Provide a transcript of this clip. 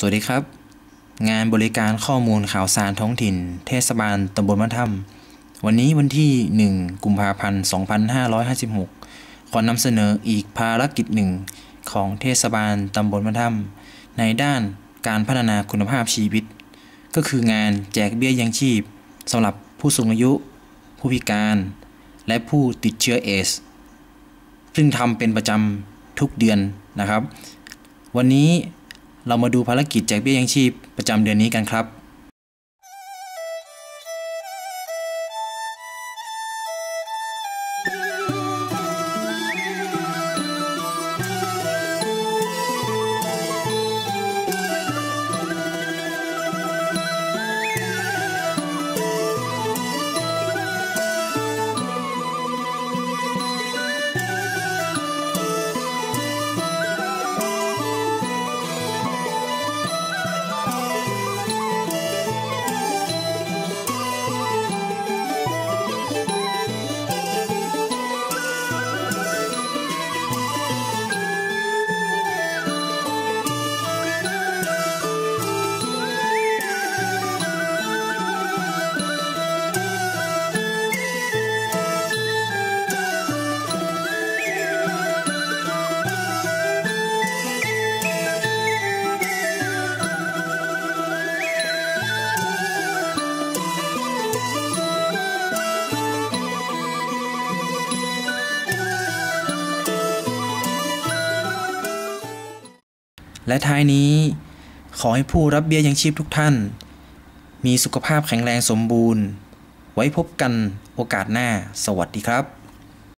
สวัสดีครับ งานบริการข้อมูลข่าวสารท้องถิ่น เทศบาลตำบลมะถ้ำวันนี้วันที่ 1 กุมภาพันธ์ 2556 ขอนำเสนออีกภารกิจหนึ่งของเทศบาลตำบลมะถ้ำในด้านการพัฒนาคุณภาพชีวิต ก็คืองานแจกเบี้ยยังชีพสำหรับผู้สูงอายุ ผู้พิการ และผู้ติดเชื้อเอส ซึ่งทำเป็นประจำทุกเดือนนะครับ วันนี้ เรามาดูภารกิจแจกเบี้ยยังชีพประจำเดือนนี้กันครับ และท้ายนี้ ขอให้ผู้รับเบี้ยยังชีพทุกท่าน มีสุขภาพแข็งแรงสมบูรณ์ ไว้พบกันโอกาสหน้า สวัสดีครับ